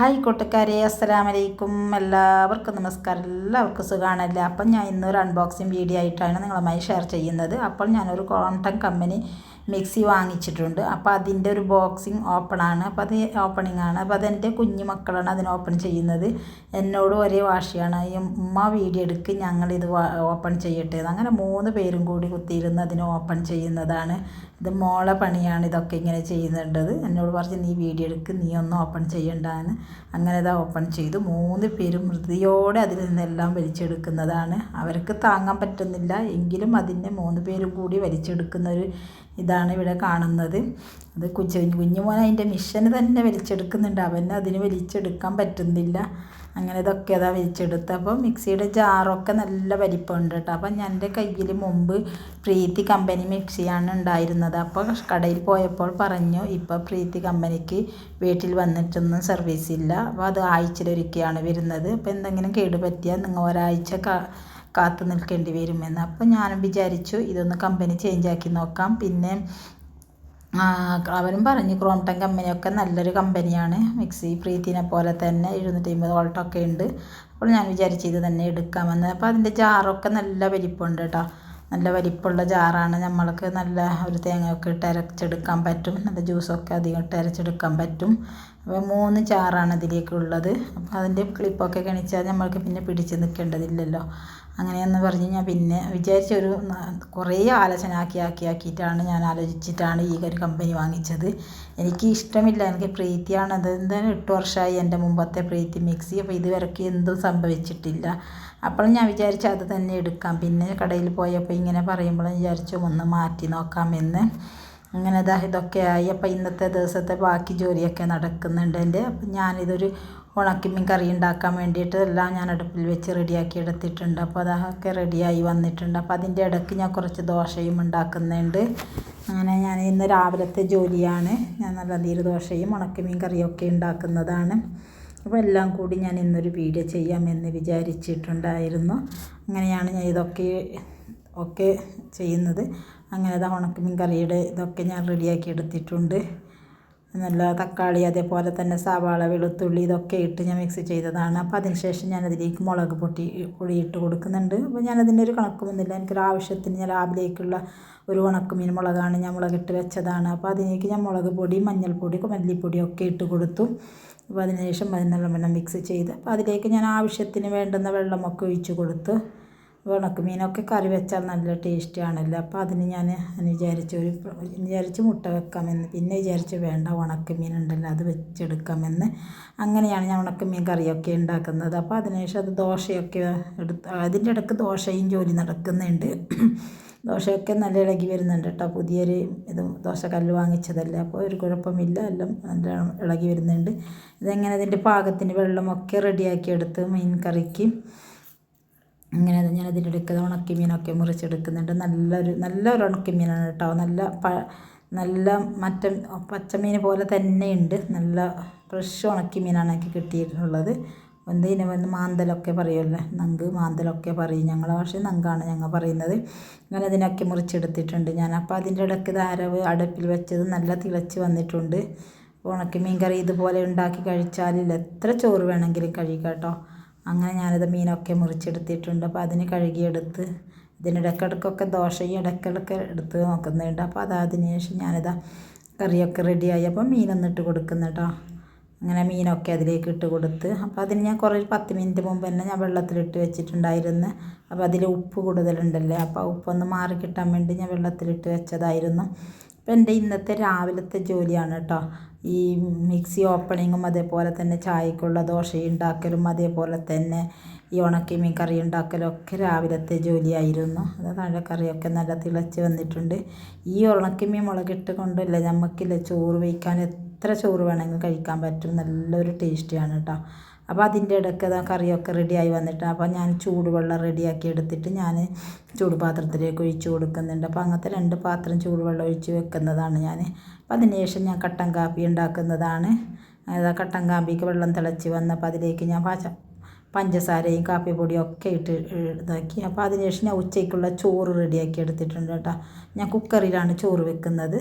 Hi കൂട്ടുകാരെ അസ്സലാമു അലൈക്കും എല്ലാവർക്കും നമസ്കാരം. എല്ലാവർക്കും സുഖമാണല്ലേ അപ്പം ഞാൻ ഇന്നൊരു അൺബോക്സിങ് വീഡിയോ ആയിട്ടാണ് നിങ്ങളുമായി ഷെയർ ചെയ്യുന്നത്. അപ്പോൾ ഞാനൊരു കോട്ടൺ കമ്പനി മിക്സി വാങ്ങിച്ചിട്ടുണ്ട്. അപ്പോൾ അതിന്റെ ഒരു ബോക്സിങ് ഓപ്പണാണ് അപ്പോൾ അത് ഓപ്പണിംഗ് ആണ്. അപ്പോൾ അതെന്റെ കുഞ്ഞു മക്കളാണ് അതിന് ഓപ്പൺ ചെയ്യുന്നത്. എന്നോട് ഒരേ വാശിയാണ്. ഉമ്മ വീഡിയോ എടുക്ക് ഞങ്ങളിത് ഓപ്പൺ ചെയ്യട്ടെ അങ്ങനെ മൂന്ന് പേരും കൂടി കുത്തിയിരുന്ന് അതിന് ഓപ്പൺ ചെയ്യുന്നതാണ്. ഇത് മോളെ പണിയാണ് ഇതൊക്കെ ഇങ്ങനെ ചെയ്യുന്നുണ്ടത്. എന്നോട് പറഞ്ഞ് നീ വീഡിയോ എടുക്ക് നീ ഒന്ന് ഓപ്പൺ ചെയ്യണ്ടാന്ന്. അങ്ങനെ ഇതാ ഓപ്പൺ ചെയ്തു. മൂന്ന് പേരും മൃതിയോടെ അതിൽ നിന്നെല്ലാം വലിച്ചെടുക്കുന്നതാണ്. അവർക്ക് താങ്ങാൻ പറ്റുന്നില്ല. എങ്കിലും അതിനെ മൂന്ന് പേരും കൂടി വലിച്ചെടുക്കുന്ന ഒരു ഇതാണ് ഇവിടെ കാണുന്നത്. അത് കുഞ്ഞു കുഞ്ഞുമോൻ അതിന്റെ മിഷന് തന്നെ വലിച്ചെടുക്കുന്നുണ്ട്. അവന് അതിന് വലിച്ചെടുക്കാൻ പറ്റുന്നില്ല. അങ്ങനെ ഇതൊക്കെ അതാ വലിച്ചെടുത്ത് അപ്പോൾ മിക്സിയുടെ ജാറൊക്കെ നല്ല വലിപ്പമുണ്ട് കേട്ടോ. അപ്പം എന്റെ കയ്യിൽ മുമ്പ് പ്രീതി കമ്പനി മിക്സിയാണ് ഉണ്ടായിരുന്നത്. അപ്പോൾ കടയിൽ പോയപ്പോൾ പറഞ്ഞു ഇപ്പോൾ പ്രീതി കമ്പനിക്ക് വീട്ടിൽ വന്നിട്ടൊന്നും സർവീസ് ഇല്ല. അപ്പോൾ അത് ആഴ്ചയിലൊരിക്കലാണ് വരുന്നത്. അപ്പോൾ എന്തെങ്കിലും കേട് പറ്റിയാൽ നിങ്ങൾ ഒരാഴ്ച കാത്തു നിൽക്കേണ്ടി വരുമെന്ന്. അപ്പോൾ ഞാനും വിചാരിച്ചു ഇതൊന്ന് കമ്പനി ചേഞ്ച് ആക്കി നോക്കാം. പിന്നെ അവരും പറഞ്ഞു ക്രോംടൺ കമ്പനിയൊക്കെ നല്ലൊരു കമ്പനിയാണ് മിക്സി പ്രീതിനെ പോലെ തന്നെ എഴുന്നൂറ്റി അമ്പത് വോൾട്ടൊക്കെ ഉണ്ട്. അപ്പോൾ ഞാൻ വിചാരിച്ചു ഇത് തന്നെ എടുക്കാമെന്ന്. അപ്പോൾ അതിന്റെ ജാറൊക്കെ നല്ല വലിപ്പമുണ്ട് കേട്ടോ നല്ല വലിപ്പമുള്ള ജാറാണ്. നമ്മൾക്ക് നല്ല ഒരു തേങ്ങയൊക്കെ ഇട്ട് അരച്ചെടുക്കാൻ പറ്റും. നല്ല ജ്യൂസൊക്കെ അധികം ഇട്ട് അരച്ചെടുക്കാൻ പറ്റും. അപ്പോൾ മൂന്ന് ചാറാണ് ഇതിലേക്കുള്ളത്. അപ്പോൾ അതിന്റെ ക്ലിപ്പൊക്കെ കണിച്ചാൽ നമ്മൾക്ക് പിന്നെ പിടിച്ച് നിൽക്കേണ്ടതില്ലല്ലോ. അങ്ങനെയെന്ന് പറഞ്ഞ് ഞാൻ പിന്നെ വിചാരിച്ചൊരു കുറേ ആലോചന ആക്കി ആക്കി ആക്കിയിട്ടാണ് ഞാൻ ആലോചിച്ചിട്ടാണ് ഈ ഒരു കമ്പനി വാങ്ങിച്ചത്. എനിക്ക് ഇഷ്ടമില്ല എനിക്ക് പ്രീതിയാണ് അത്. എന്തായാലും എട്ട് വർഷമായി എന്റെ മുമ്പത്തെ പ്രീതി മിക്സി അപ്പോൾ ഇതുവരെയ്ക്ക് എന്തും സംഭവിച്ചിട്ടില്ല. അപ്പോൾ ഞാൻ വിചാരിച്ചു അത് തന്നെ എടുക്കാം. പിന്നെ കടയിൽ പോയപ്പോൾ ഇങ്ങനെ പറയുമ്പോൾ വിചാരിച്ചു ഒന്ന് മാറ്റി നോക്കാമെന്ന് അങ്ങനെ ഇതാ ഇതൊക്കെ ആയി. അപ്പോൾ ഇന്നത്തെ ദിവസത്തെ ബാക്കി ജോലിയൊക്കെ നടക്കുന്നുണ്ട് എന്റെ. അപ്പം ഞാനിതൊരു ഉണക്കിമീൻ കറി ഉണ്ടാക്കാൻ വേണ്ടിയിട്ട് എല്ലാം ഞാൻ അടുപ്പിൽ വെച്ച് റെഡിയാക്കി എടുത്തിട്ടുണ്ട്. അപ്പോൾ അതൊക്കെ റെഡിയായി വന്നിട്ടുണ്ട്. അപ്പോൾ അതിന്റെ ഇടയ്ക്ക് ഞാൻ കുറച്ച് ദോശയും ഉണ്ടാക്കുന്നുണ്ട്. അങ്ങനെ ഞാൻ ഇന്ന് രാവിലത്തെ ജോലിയാണ്. ഞാൻ നല്ല നീര് ദോശയും ഉണക്കമീൻ കറിയൊക്കെ ഉണ്ടാക്കുന്നതാണ്. അപ്പോൾ എല്ലാം കൂടി ഞാൻ ഇന്നൊരു വീഡിയോ ചെയ്യാമെന്ന് വിചാരിച്ചിട്ടുണ്ടായിരുന്നു. അങ്ങനെയാണ് ഞാൻ ഇതൊക്കെ ഒക്കെ ചെയ്യുന്നത്. അങ്ങനെ അത് ഉണക്കമീൻ കറിയുടെ ഇതൊക്കെ ഞാൻ റെഡിയാക്കി എടുത്തിട്ടുണ്ട്. നല്ല തക്കാളി അതേപോലെ തന്നെ സവാള വെളുത്തുള്ളി ഇതൊക്കെ ഇട്ട് ഞാൻ മിക്സ് ചെയ്തതാണ്. അപ്പോൾ അതിന് ശേഷം ഞാൻ അതിലേക്ക് മുളക് പൊട്ടി പൊടി ഇട്ട് കൊടുക്കുന്നുണ്ട്. അപ്പോൾ ഞാനതിന്റെ ഒരു കണക്കുമൊന്നുമില്ല എനിക്കൊരു ആവശ്യത്തിന് ഞാൻ രാവിലേക്കുള്ള ഒരു ഉണക്കമീൻ മുളകാണ് ഞാൻ മുളകിട്ട് വെച്ചതാണ്. അപ്പോൾ അതിലേക്ക് ഞാൻ മുളക് പൊടി മഞ്ഞൾപ്പൊടി മല്ലിപ്പൊടി ഒക്കെ ഇട്ട് കൊടുത്തു. അപ്പോൾ അതിനുശേഷം ശേഷം വെള്ളം മിക്സ് ചെയ്ത് അപ്പോൾ അതിലേക്ക് ഞാൻ ആവശ്യത്തിന് വേണ്ടുന്ന വെള്ളമൊക്കെ ഒഴിച്ച് കൊടുത്തു ഉണക്കമീനൊക്കെ കറി വെച്ചാൽ നല്ല ടേസ്റ്റിയാണല്ലോ അപ്പോൾ അതിന് ഞാൻ വിചാരിച്ചു ഒരു വിചാരിച്ച് മുട്ട വെക്കാമെന്ന്. പിന്നെ വിചാരിച്ചു വേണ്ട ഉണക്കമീൻ ഉണ്ടല്ലോ അത് വെച്ചെടുക്കാമെന്ന്. അങ്ങനെയാണ് ഞാൻ ഉണക്കമീൻ കറിയൊക്കെ ഉണ്ടാക്കുന്നത്. അപ്പോൾ അതിനുശേഷം അത് ദോശയൊക്കെ എടുത്ത് അതിന്റെ ഇടയ്ക്ക് ദോശയും ജോലി നടക്കുന്നുണ്ട്. ദോശയൊക്കെ നല്ല ഇളകി വരുന്നുണ്ട് കേട്ടോ. പുതിയൊരു ഇത് ദോശക്കല്ല് വാങ്ങിച്ചതല്ലേ. അപ്പോൾ ഒരു കുഴപ്പമില്ല. എല്ലാം നല്ല ഇളകി വരുന്നുണ്ട്. ഇതെങ്ങനെ അതിന്റെ പാകത്തിന് വെള്ളമൊക്കെ റെഡിയാക്കി എടുത്ത് മീൻ കറിക്ക്. അങ്ങനെ ഞാൻ അതിന്റെ ഇടയ്ക്ക് ഉണക്കി മീനൊക്കെ മുറിച്ചെടുക്കുന്നുണ്ട്. നല്ലൊരു നല്ലൊരു ഉണക്കി മീനാണ് കേട്ടോ. നല്ല നല്ല മറ്റ പച്ചമീൻ പോലെ തന്നെയുണ്ട്. നല്ല ഫ്രഷ് ഉണക്കി മീനാണ് എനിക്ക് കിട്ടിയിട്ടുള്ളത്. എന്തിനു വന്ന് മാന്തലൊക്കെ പറയുമല്ലേ. നങ്ക് മാന്തലൊക്കെ പറയും ഞങ്ങളെ. ഭാഷ നങ്കാണ് ഞങ്ങൾ പറയുന്നത്. ഞാൻ അതിനൊക്കെ മുറിച്ചെടുത്തിട്ടുണ്ട് ഞാൻ. അപ്പോൾ അതിന്റെ ഇടയ്ക്ക് ധാരവ് അടുപ്പിൽ വെച്ചത് നല്ല തിളച്ച് വന്നിട്ടുണ്ട്. ഉണക്കി മീൻ കറി ഇതുപോലെ ഉണ്ടാക്കി കഴിച്ചാലില്ല. എത്ര ചോറ് വേണമെങ്കിലും കഴിക്കാം കേട്ടോ. അങ്ങനെ ഞാനത് മീനൊക്കെ മുറിച്ചെടുത്തിട്ടുണ്ട്. അപ്പോൾ അതിന് കഴുകിയെടുത്ത് ഇതിനിടയ്ക്കിടയ്ക്കൊക്കെ ദോശയും ഇടയ്ക്കിടയ്ക്ക് എടുത്ത് നോക്കുന്നുണ്ട്. അപ്പോൾ അത് ശേഷം ഞാനിതാ കറിയൊക്കെ റെഡിയായി. അപ്പോൾ മീനൊന്നിട്ട് കൊടുക്കുന്നു കേട്ടോ അങ്ങനെ മീനൊക്കെ അതിലേക്ക് ഇട്ട് കൊടുത്ത്. അപ്പോൾ അതിന് ഞാൻ കുറേ പത്ത് മിനിറ്റ് മുമ്പ് തന്നെ ഞാൻ വെള്ളത്തിലിട്ട് വെച്ചിട്ടുണ്ടായിരുന്നു. അപ്പോൾ അതിൽ ഉപ്പ് കൂടുതലുണ്ടല്ലേ? അപ്പോൾ ഉപ്പൊന്ന് മാറി കിട്ടാൻ വേണ്ടി ഞാൻ വെള്ളത്തിലിട്ട് വെച്ചതായിരുന്നു. അപ്പോൾ എന്റെ ഇന്നത്തെ രാവിലത്തെ ജോലിയാണ് കേട്ടോ. ഈ മിക്സി ഓപ്പണിങ്ങും അതേപോലെ തന്നെ ചായക്കുള്ള ദോശ ഉണ്ടാക്കലും അതേപോലെ തന്നെ ഈ ഉണക്കിമീൻ കറി ഉണ്ടാക്കലും ഒക്കെ രാവിലത്തെ ജോലിയായിരുന്നു. അത് നല്ല കറിയൊക്കെ നല്ല തിളച്ച് വന്നിട്ടുണ്ട്. ഈ ഉണക്കിമീൻ മുളകിട്ട് കൊണ്ടല്ലേ നമുക്കില്ല ചോറ് വയ്ക്കാൻ എത്ര ചോറ് വേണമെങ്കിലും കഴിക്കാൻ പറ്റും. നല്ലൊരു ടേസ്റ്റിയാണ് കേട്ടോ. അപ്പോൾ അതിന്റെ ഇടയ്ക്ക് ആ കറിയൊക്കെ റെഡിയായി വന്നിട്ട് അപ്പോൾ ഞാൻ ചൂടുവെള്ളം റെഡിയാക്കി എടുത്തിട്ട് ഞാൻ ചൂടുപാത്രത്തിലേക്ക് ഒഴിച്ചു കൊടുക്കുന്നുണ്ട്. അപ്പോൾ അങ്ങനത്തെ രണ്ട് പാത്രം ചൂടുവെള്ളം ഒഴിച്ച് വെക്കുന്നതാണ് ഞാൻ. അപ്പോൾ അതിന് ശേഷം ഞാൻ കട്ടൻ കാപ്പി ഉണ്ടാക്കുന്നതാണ്. അതായത് കട്ടൻ കാപ്പിക്ക് വെള്ളം തിളച്ച് വന്നപ്പോൾ അതിലേക്ക് ഞാൻ പാച പഞ്ചസാരയും കാപ്പിപ്പൊടിയും ഒക്കെ ഇട്ട് ഇതാക്കി. അപ്പോൾ അതിന് ശേഷം ഞാൻ ഉച്ചയ്ക്കുള്ള ചോറ് റെഡിയാക്കി എടുത്തിട്ടുണ്ട് കേട്ടോ. ഞാൻ കുക്കറിലാണ് ചോറ് വെക്കുന്നത്.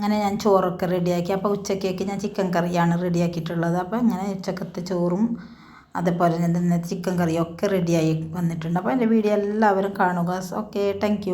അങ്ങനെ ഞാൻ ചോറൊക്കെ റെഡിയാക്കി. അപ്പോൾ ഉച്ചക്കേക്ക് ഞാൻ ചിക്കൻ കറിയാണ് റെഡിയാക്കിയിട്ടുള്ളത്. അപ്പോൾ അങ്ങനെ ഉച്ചക്കത്തെ ചോറും അതേപോലെ തന്നെ ചിക്കൻ കറിയൊക്കെ റെഡിയായി വന്നിട്ടുണ്ട്. അപ്പോൾ എന്റെ വീഡിയോ എല്ലാവരും കാണുക. Okay thank